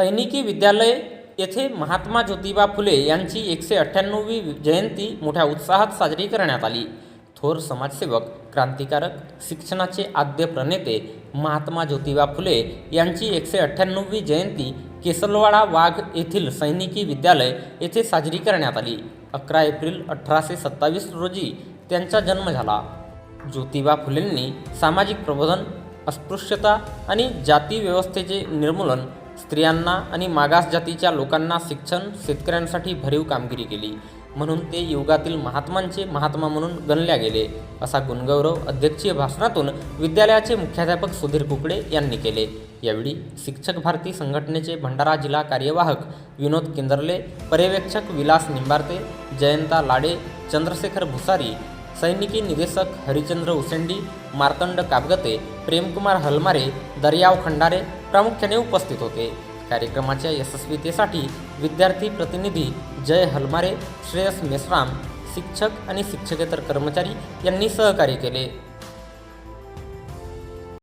सैनिकी विद्यालय येथे महात्मा ज्योतिबा फुले यांची एकशे अठ्ठ्याण्णववी जयंती मोठ्या उत्साहात साजरी करण्यात आली. थोर समाजसेवक क्रांतिकारक शिक्षणाचे आद्य प्रणेते महात्मा ज्योतिबा फुले यांची एकशे अठ्ठ्याण्णववी जयंती केसलवाडा वाघ येथील सैनिकी विद्यालय येथे साजरी करण्यात आली. अकरा एप्रिल अठराशे सत्तावीस रोजी त्यांचा जन्म झाला. ज्योतिबा फुलेंनी सामाजिक प्रबोधन अस्पृश्यता आणि जाती व्यवस्थेचे निर्मूलन स्त्रियांना आणि मागास जातीच्या लोकांना शिक्षण शेतकऱ्यांसाठी भरीव कामगिरी केली. म्हणून ते युगातील महात्मांचे महात्मा म्हणून गणल्या गेले असा गुणगौरव अध्यक्षीय भाषणातून विद्यालयाचे मुख्याध्यापक सुधीर कुकडे यांनी केले. यावेळी शिक्षक भारती संघटनेचे भंडारा जिल्हा कार्यवाहक विनोद किंदरले पर्यवेक्षक विलास निंबारते जयंता लाडे चंद्रशेखर भुसारी सैनिकी निदेशक हरिचंद्र उसेंडी मार्तंड काबगते प्रेमकुमार हलमारे दर्याव खंडारे प्रामुख्याने उपस्थित होते. कार्यक्रमाच्या यशस्वीतेसाठी विद्यार्थी प्रतिनिधी जय हलमारे श्रेयस मेश्राम शिक्षक आणि शिक्षकेतर कर्मचारी यांनी सहकार्य केले.